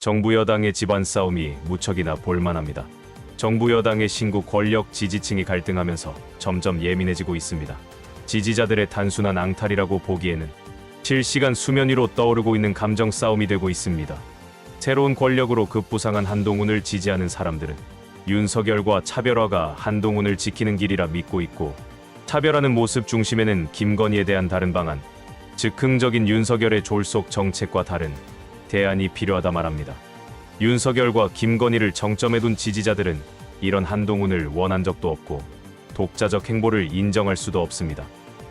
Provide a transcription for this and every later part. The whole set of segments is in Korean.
정부 여당의 집안 싸움이 무척이나 볼만합니다. 정부 여당의 신구 권력 지지층이 갈등하면서 점점 예민해지고 있습니다. 지지자들의 단순한 앙탈이라고 보기에는 실시간 수면 위로 떠오르고 있는 감정 싸움이 되고 있습니다. 새로운 권력으로 급부상한 한동훈을 지지하는 사람들은 윤석열과 차별화가 한동훈을 지키는 길이라 믿고 있고 차별하는 모습 중심에는 김건희에 대한 다른 방안, 즉흥적인 윤석열의 졸속 정책과 다른 대안이 필요하다 말합니다. 윤석열과 김건희를 정점에 둔 지지자들은 이런 한동훈을 원한 적도 없고 독자적 행보를 인정할 수도 없습니다.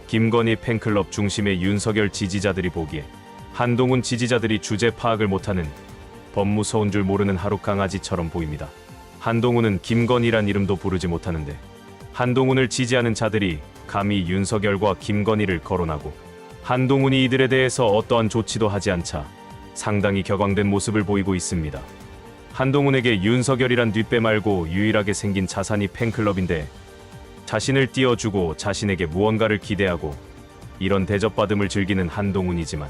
김건희 팬클럽 중심의 윤석열 지지자들이 보기에 한동훈 지지자들이 주제 파악을 못하는 법무서운 줄 모르는 하루 강아지처럼 보입니다. 한동훈은 김건희란 이름도 부르지 못하는데 한동훈을 지지하는 자들이 감히 윤석열과 김건희를 거론하고 한동훈이 이들에 대해서 어떠한 조치도 하지 않자 상당히 격앙된 모습을 보이고 있습니다. 한동훈에게 윤석열이란 뒷배 말고 유일하게 생긴 자산이 팬클럽인데 자신을 띄워주고 자신에게 무언가를 기대하고 이런 대접받음을 즐기는 한동훈이지만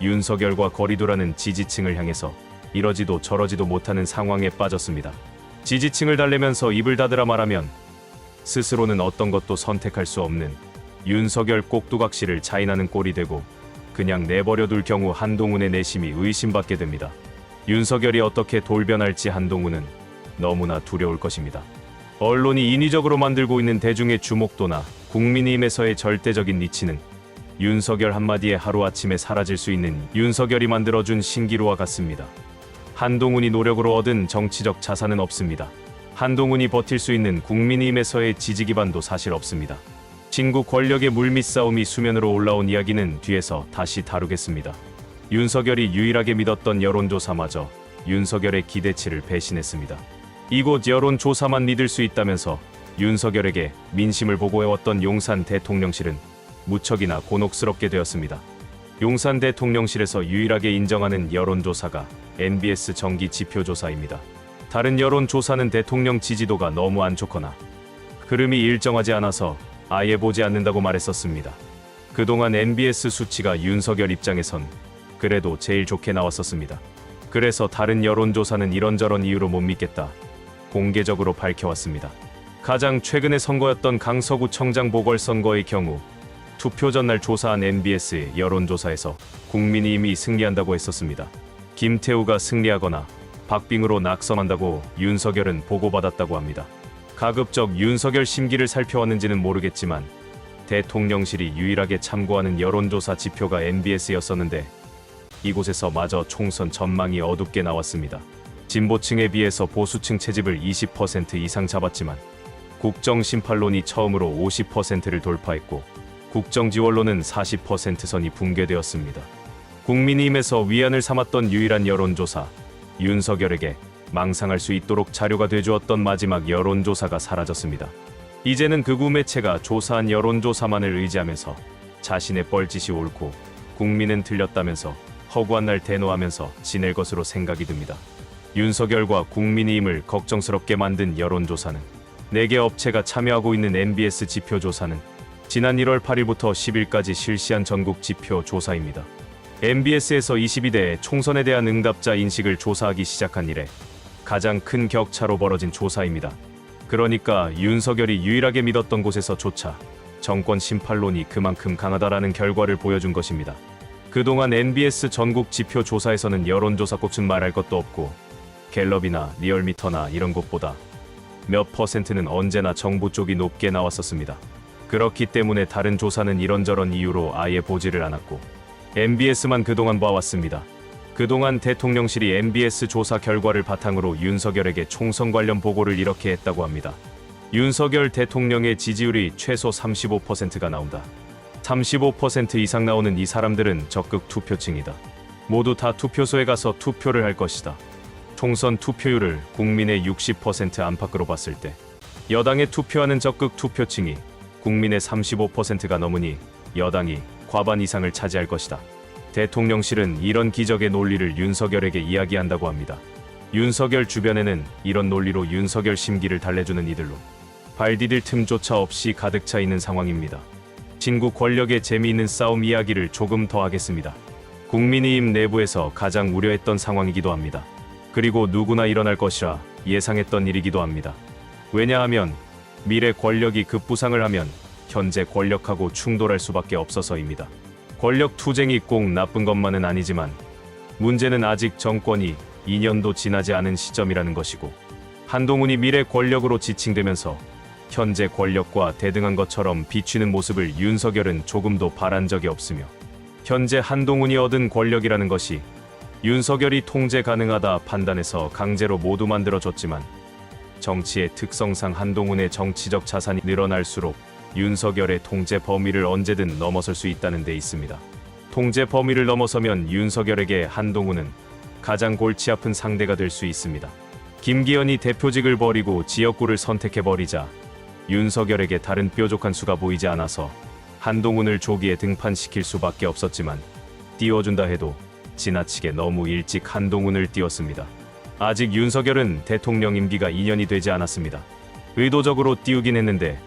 윤석열과 거리두라는 지지층을 향해서 이러지도 저러지도 못하는 상황에 빠졌습니다. 지지층을 달래면서 입을 닫으라 말하면 스스로는 어떤 것도 선택할 수 없는 윤석열 꼭두각시를 자인하는 꼴이 되고 그냥 내버려둘 경우 한동훈의 내심이 의심받게 됩니다. 윤석열이 어떻게 돌변할지 한동훈은 너무나 두려울 것입니다. 언론이 인위적으로 만들고 있는 대중의 주목도나 국민의힘에서의 절대적인 니치는 윤석열 한마디에 하루아침에 사라질 수 있는 윤석열이 만들어준 신기루와 같습니다. 한동훈이 노력으로 얻은 정치적 자산은 없습니다. 한동훈이 버틸 수 있는 국민의힘에서의 지지 기반도 사실 없습니다. 친구 권력의 물밑 싸움이 수면으로 올라온 이야기는 뒤에서 다시 다루겠습니다. 윤석열이 유일하게 믿었던 여론조사마저 윤석열의 기대치를 배신했습니다. 이곳 여론조사만 믿을 수 있다면서 윤석열에게 민심을 보고해왔던 용산 대통령실은 무척이나 곤혹스럽게 되었습니다. 용산 대통령실에서 유일하게 인정하는 여론조사가 NBS 정기 지표조사입니다. 다른 여론조사는 대통령 지지도가 너무 안 좋거나 흐름이 일정하지 않아서 아예 보지 않는다고 말했었습니다. 그동안 NBS 수치가 윤석열 입장에선 그래도 제일 좋게 나왔었습니다. 그래서 다른 여론조사는 이런저런 이유로 못 믿겠다. 공개적으로 밝혀왔습니다. 가장 최근의 선거였던 강서구 청장 보궐선거의 경우 투표 전날 조사한 NBS의 여론조사에서 국민의힘이 승리한다고 했었습니다. 김태우가 승리하거나 박빙으로 낙선한다고 윤석열은 보고받았다고 합니다. 가급적 윤석열 심기를 살펴왔는지는 모르겠지만 대통령실이 유일하게 참고하는 여론조사 지표가 NBS였었는데 이곳에서 마저 총선 전망이 어둡게 나왔습니다. 진보층에 비해서 보수층 채집을 20% 이상 잡았지만 국정 심판론이 처음으로 50%를 돌파했고 국정 지원론은 40% 선이 붕괴되었습니다. 국민의힘에서 위안을 삼았던 유일한 여론조사 윤석열에게 망상할 수 있도록 자료가 되주었던 마지막 여론조사가 사라졌습니다. 이제는 극우 매체가 조사한 여론조사만을 의지하면서 자신의 뻘짓이 옳고 국민은 틀렸다면서 허구한 날 대노하면서 지낼 것으로 생각이 듭니다. 윤석열과 국민의힘을 걱정스럽게 만든 여론조사는 4개 업체가 참여하고 있는 NBS 지표조사는 지난 1월 8일부터 10일까지 실시한 전국 지표 조사입니다. MBS에서 22대 총선에 대한 응답자 인식을 조사하기 시작한 이래 가장 큰 격차로 벌어진 조사입니다. 그러니까 윤석열이 유일하게 믿었던 곳에서조차 정권 심판론이 그만큼 강하다라는 결과를 보여준 것입니다. 그동안 NBS 전국 지표 조사에서는 여론조사 꽃은 말할 것도 없고 갤럽이나 리얼미터나 이런 곳보다 몇 퍼센트는 언제나 정부 쪽이 높게 나왔었습니다. 그렇기 때문에 다른 조사는 이런저런 이유로 아예 보지를 않았고 MBS만 그동안 봐왔습니다. 그동안 대통령실이 MBS 조사 결과를 바탕으로 윤석열에게 총선 관련 보고를 이렇게 했다고 합니다. 윤석열 대통령의 지지율이 최소 35%가 나온다. 35% 이상 나오는 이 사람들은 적극 투표층이다. 모두 다 투표소에 가서 투표를 할 것이다. 총선 투표율을 국민의 60% 안팎으로 봤을 때 여당에 투표하는 적극 투표층이 국민의 35%가 넘으니 여당이 과반 이상을 차지할 것이다. 대통령실은 이런 기적의 논리를 윤석열에게 이야기한다고 합니다. 윤석열 주변에는 이런 논리로 윤석열 심기를 달래주는 이들로 발 디딜 틈조차 없이 가득 차 있는 상황입니다. 친구 권력의 재미있는 싸움 이야기를 조금 더 하겠습니다. 국민의힘 내부에서 가장 우려했던 상황이기도 합니다. 그리고 누구나 일어날 것이라 예상했던 일이기도 합니다. 왜냐하면 미래 권력이 급부상을 하면 현재 권력하고 충돌할 수밖에 없어서입니다. 권력 투쟁이 꼭 나쁜 것만은 아니지만 문제는 아직 정권이 2년도 지나지 않은 시점이라는 것이고 한동훈이 미래 권력으로 지칭되면서 현재 권력과 대등한 것처럼 비추는 모습을 윤석열은 조금도 바란 적이 없으며 현재 한동훈이 얻은 권력이라는 것이 윤석열이 통제 가능하다 판단해서 강제로 모두 만들어줬지만 정치의 특성상 한동훈의 정치적 자산이 늘어날수록 윤석열의 통제 범위를 언제든 넘어설 수 있다는 데 있습니다. 통제 범위를 넘어서면 윤석열에게 한동훈은 가장 골치 아픈 상대가 될 수 있습니다. 김기현이 대표직을 버리고 지역구를 선택해버리자 윤석열에게 다른 뾰족한 수가 보이지 않아서 한동훈을 조기에 등판시킬 수밖에 없었지만 띄워준다 해도 지나치게 너무 일찍 한동훈을 띄웠습니다. 아직 윤석열은 대통령 임기가 2년이 되지 않았습니다. 의도적으로 띄우긴 했는데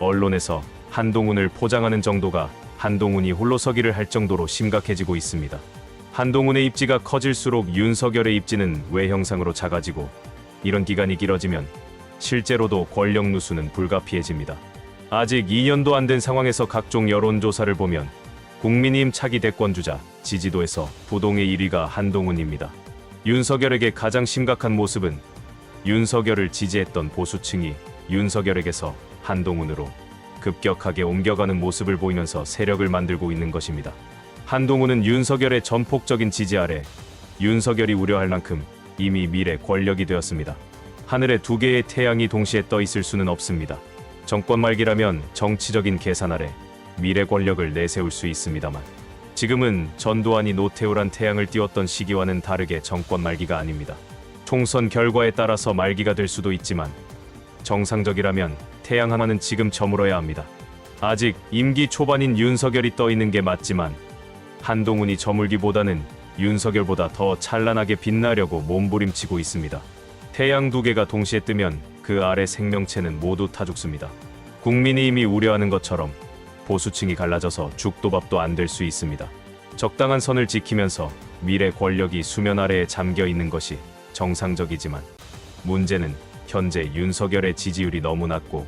언론에서 한동훈을 포장하는 정도가 한동훈이 홀로서기를 할 정도로 심각해지고 있습니다. 한동훈의 입지가 커질수록 윤석열의 입지는 외형상으로 작아지고 이런 기간이 길어지면 실제로도 권력 누수는 불가피해집니다. 아직 2년도 안 된 상황에서 각종 여론조사를 보면 국민의힘 차기 대권주자 지지도에서 부동의 1위가 한동훈입니다. 윤석열에게 가장 심각한 모습은 윤석열을 지지했던 보수층이 윤석열에게서 한동훈으로 급격하게 옮겨가는 모습을 보이면서 세력을 만들고 있는 것입니다. 한동훈은 윤석열의 전폭적인 지지 아래 윤석열이 우려할 만큼 이미 미래 권력이 되었습니다. 하늘에 두 개의 태양이 동시에 떠 있을 수는 없습니다. 정권 말기라면 정치적인 계산 아래 미래 권력을 내세울 수 있습니다만 지금은 전두환이 노태우란 태양을 띄웠던 시기와는 다르게 정권 말기가 아닙니다. 총선 결과에 따라서 말기가 될 수도 있지만 정상적이라면 태양 하나는 지금 저물어야 합니다. 아직 임기 초반인 윤석열이 떠 있는 게 맞지만 한동훈이 저물기보다는 윤석열보다 더 찬란하게 빛나려고 몸부림치고 있습니다. 태양 두 개가 동시에 뜨면 그 아래 생명체는 모두 타 죽습니다. 국민의힘이 우려하는 것처럼 보수층이 갈라져서 죽도밥도 안 될 수 있습니다. 적당한 선을 지키면서 미래 권력이 수면 아래에 잠겨 있는 것이 정상적이지만 문제는 현재 윤석열의 지지율이 너무 낮고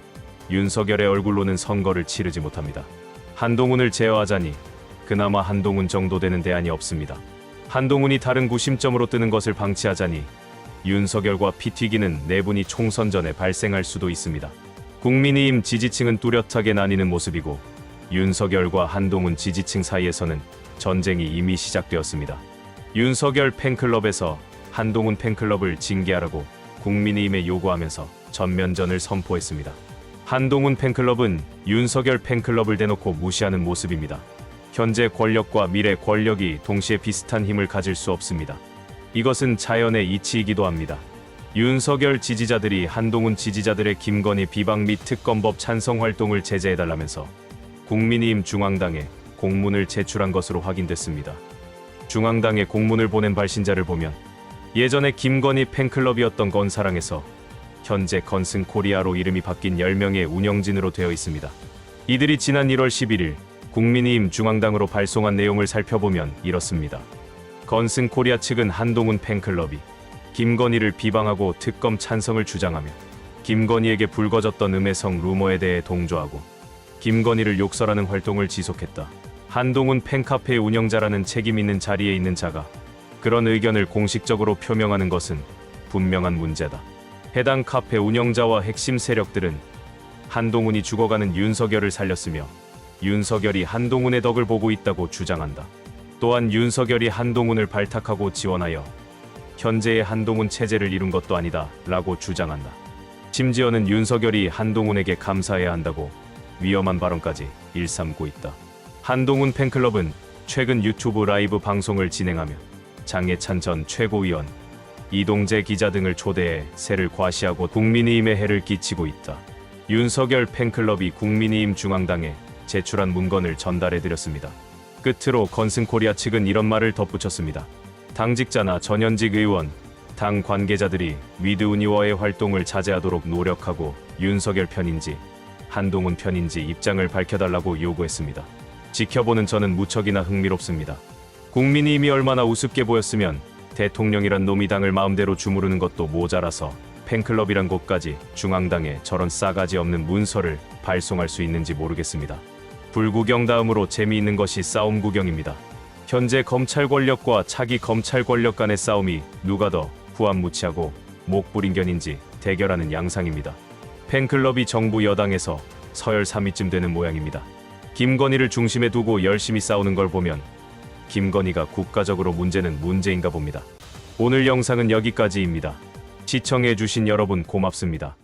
윤석열의 얼굴로는 선거를 치르지 못합니다. 한동훈을 제어하자니 그나마 한동훈 정도 되는 대안이 없습니다. 한동훈이 다른 구심점으로 뜨는 것을 방치하자니 윤석열과 피 튀기는 내분이 총선 전에 발생할 수도 있습니다. 국민의힘 지지층은 뚜렷하게 나뉘는 모습이고 윤석열과 한동훈 지지층 사이에서는 전쟁이 이미 시작되었습니다. 윤석열 팬클럽에서 한동훈 팬클럽을 징계하라고 국민의힘에 요구하면서 전면전을 선포했습니다. 한동훈 팬클럽은 윤석열 팬클럽을 대놓고 무시하는 모습입니다. 현재 권력과 미래 권력이 동시에 비슷한 힘을 가질 수 없습니다. 이것은 자연의 이치이기도 합니다. 윤석열 지지자들이 한동훈 지지자들의 김건희 비방 및 특검법 찬성 활동을 제재해달라면서 국민의힘 중앙당에 공문을 제출한 것으로 확인됐습니다. 중앙당에 공문을 보낸 발신자를 보면 예전에 김건희 팬클럽이었던 건사랑에서 현재 건승 코리아로 이름이 바뀐 10명의 운영진으로 되어 있습니다. 이들이 지난 1월 11일 국민의힘 중앙당으로 발송한 내용을 살펴보면 이렇습니다. 건승 코리아 측은 한동훈 팬클럽이 김건희를 비방하고 특검 찬성을 주장하며 김건희에게 불거졌던 음해성 루머에 대해 동조하고 김건희를 욕설하는 활동을 지속했다. 한동훈 팬카페 운영자라는 책임 있는 자리에 있는 자가 그런 의견을 공식적으로 표명하는 것은 분명한 문제다. 해당 카페 운영자와 핵심 세력들은 한동훈이 죽어가는 윤석열을 살렸으며 윤석열이 한동훈의 덕을 보고 있다고 주장한다. 또한 윤석열이 한동훈을 발탁하고 지원하여 현재의 한동훈 체제를 이룬 것도 아니다 라고 주장한다. 심지어는 윤석열이 한동훈에게 감사해야 한다고 위험한 발언까지 일삼고 있다. 한동훈 팬클럽은 최근 유튜브 라이브 방송을 진행하며 장해찬 전 최고위원, 이동재 기자 등을 초대해 세를 과시하고 국민의힘에 해를 끼치고 있다. 윤석열 팬클럽이 국민의힘 중앙당에 제출한 문건을 전달해드렸습니다. 끝으로 건승코리아 측은 이런 말을 덧붙였습니다. 당직자나 전현직 의원, 당 관계자들이 위드우니워의 활동을 자제하도록 노력하고 윤석열 편인지 한동훈 편인지 입장을 밝혀달라고 요구했습니다. 지켜보는 저는 무척이나 흥미롭습니다. 국민의힘이 얼마나 우습게 보였으면 대통령이란 놈이 당을 마음대로 주무르는 것도 모자라서 팬클럽이란 곳까지 중앙당에 저런 싸가지 없는 문서를 발송할 수 있는지 모르겠습니다. 불구경 다음으로 재미있는 것이 싸움 구경입니다. 현재 검찰 권력과 차기 검찰 권력 간의 싸움이 누가 더 후한무치하고 목불인견인지 대결하는 양상입니다. 팬클럽이 정부 여당에서 서열 3위쯤 되는 모양입니다. 김건희를 중심에 두고 열심히 싸우는 걸 보면 김건희가 국가적으로 문제는 문제인가 봅니다. 오늘 영상은 여기까지입니다. 시청해주신 여러분 고맙습니다.